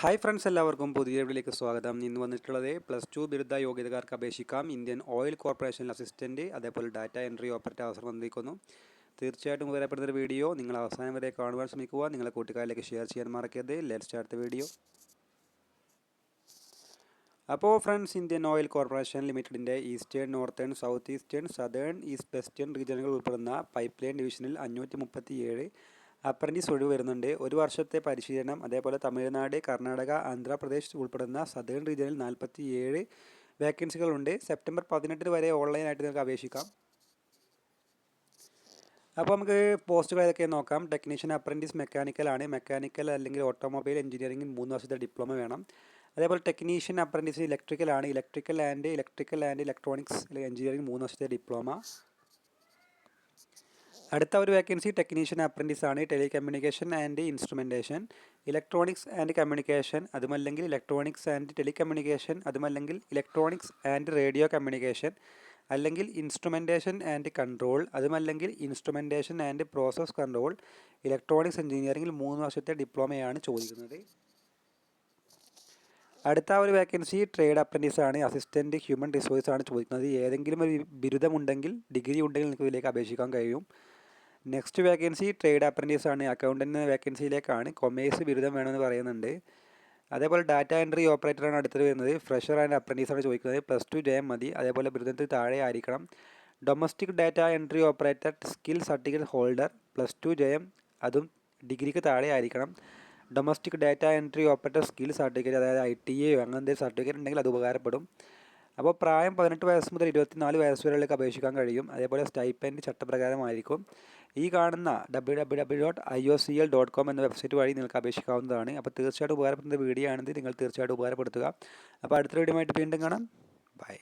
Hi friends എല്ലാവർക്കും പുതിയ വീഡിയോയിലേക്ക് സ്വാഗതം. ഇന്ന് വന്നിട്ടുള്ളത് പ്ലസ് ടു ബിരുദ യോഗ്യതക്കാർക്ക് അപേക്ഷിക്കാം. ഇന്ത്യൻ ഓയിൽ കോർപ്പറേഷൻ അസിസ്റ്റന്റ് അതേപോലെ ഡാറ്റ എൻട്രി ഓപ്പറേറ്റർ അവസരം വന്നിരിക്കുന്നു തീർച്ചയായിട്ടും ഉപകാരപ്പെടുന്ന ഒരു വീഡിയോ. നിങ്ങൾ അവസാനം വരെ കാണുവാൻ ശ്രമിക്കുക. നിങ്ങളെ കൂട്ടുകാരിലേക്ക് ഷെയർ ചെയ്യാൻ മറക്കരുത്. ലെറ്റ് സ്റ്റാർട്ട് വീഡിയോ അപ്പോൾ ഫ്രണ്ട്സ് ഇന്ത്യൻ ഓയിൽ കോർപ്പറേഷൻ ലിമിറ്റഡിന്റെ eastern northern south eastern southern east western റീജിയനുകൾ ഉൾപ്പെടുന്ന പൈപ്പ് ലൈൻ ഡിവിഷനിൽ അഞ്ഞൂറ്റി മുപ്പത്തി ഏഴ് അപ്രന്റീസ് ഒഴിവ് വരുന്നുണ്ട് ഒരു വർഷത്തെ പരിശീലനം അതേപോലെ തമിഴ്നാട് കർണാടക ആന്ധ്രാപ്രദേശ് ഉൾപ്പെടുന്ന സദേൺ റീജിയനിൽ നാൽപ്പത്തി ഏഴ് വേക്കൻസികളുണ്ട് സെപ്റ്റംബർ പതിനെട്ടിന് വരെ ഓൺലൈനായിട്ട് നിങ്ങൾക്ക് അപേക്ഷിക്കാം. അപ്പോൾ നമുക്ക് പോസ്റ്റുകൾ ഏതൊക്കെ നോക്കാം. ടെക്നീഷ്യൻ അപ്രന്റീസ് മെക്കാനിക്കൽ ആണ്. മെക്കാനിക്കൽ അല്ലെങ്കിൽ ഓട്ടോമൊബൈൽ എഞ്ചിനീയറിംഗിൽ മൂന്ന് വർഷത്തെ ഡിപ്ലോമ വേണം. അതേപോലെ ടെക്നീഷ്യൻ അപ്രന്റീസ് ഇലക്ട്രിക്കൽ ആണ്. Electrical and electrical and electronics engineering മൂന്ന് വർഷത്തെ ഡിപ്ലോമ അടുത്ത ഒരു വേക്കൻസി ടെക്നീഷ്യൻ അപ്രന്റീസ് ആണ്. Telecommunication and instrumentation electronics and communication അതുമല്ലെങ്കിൽ ഇലക്ട്രോണിക്സ് ആൻഡ് ടെലികമ്മ്യൂണിക്കേഷൻ അതുമല്ലെങ്കിൽ ഇലക്ട്രോണിക്സ് ആൻഡ് റേഡിയോ കമ്മ്യൂണിക്കേഷൻ അല്ലെങ്കിൽ ഇൻസ്ട്രുമെന്റേഷൻ ആൻഡ് കൺട്രോൾ അതുമല്ലെങ്കിൽ instrumentation and process control electronics എഞ്ചിനീയറിംഗിൽ മൂന്ന് വർഷത്തെ ഡിപ്ലോമയാണ് ചോദിക്കുന്നത്. അടുത്ത ഒരു വേക്കൻസി ട്രേഡ് അപ്രന്റീസ് ആണ്. അസിസ്റ്റന്റ് ഹ്യൂമൻ റിസോഴ്സ് ആണ് ചോദിക്കുന്നത്. ഏതെങ്കിലും ഒരു ബിരുദമുണ്ടെങ്കിൽ ഡിഗ്രി ഉണ്ടെങ്കിൽ നിങ്ങൾക്ക് ഇതിലേക്ക് അപേക്ഷിക്കാൻ കഴിയും. നെക്സ്റ്റ് വേക്കൻസി ട്രേഡ് അപ്രന്റീസ് ആണ്. അക്കൗണ്ടന്റ് വേക്കൻസിയിലേക്കാണ് കൊമേഴ്സ് ബിരുദം വേണമെന്ന് പറയുന്നുണ്ട്. അതേപോലെ ഡാറ്റ എൻട്രി ഓപ്പറേറ്ററാണ് അടുത്തത് വരുന്നത്. ഫ്രഷർ ആൻഡ് അപ്രന്റീസ് ആണ് ചോദിക്കുന്നത്. പ്ലസ് ടു ജയം മതി. അതേപോലെ ബിരുദത്തിൽ താഴെ ആയിരിക്കണം. Domestic data entry operator skill certificate holder plus two ജയം അതും ഡിഗ്രിക്ക് താഴെ ആയിരിക്കണം. Domestic data entry operator skill certificate അതായത് ഐ ടി എ അങ്ങനത്തെ സർട്ടിഫിക്കറ്റ് ഉണ്ടെങ്കിൽ അത് ഉപകാരപ്പെടും. അപ്പോൾ പ്രായം പതിനെട്ട് വയസ്സ് മുതൽ ഇരുപത്തിനാല് വയസ്സ് വരെയുള്ളവർക്ക് അപേക്ഷിക്കാൻ കഴിയും. അതേപോലെ സ്റ്റൈപ്പൻഡ് ചട്ടപ്രകാരമായിരിക്കും. ഈ കാണുന്ന W W W dot I O C L dot com എന്ന വെബ്സൈറ്റ് വഴി നിങ്ങൾക്ക് അപേക്ഷിക്കാവുന്നതാണ്. അപ്പോൾ തീർച്ചയായിട്ടും ഉപകാരപ്പെടുന്ന വീഡിയോ ആണെങ്കിൽ നിങ്ങൾ തീർച്ചയായിട്ടും ഉപകാരപ്പെടുത്തുക. അപ്പോൾ അടുത്ത വീഡിയോ ആയിട്ട് വീണ്ടും കാണാം. ബൈ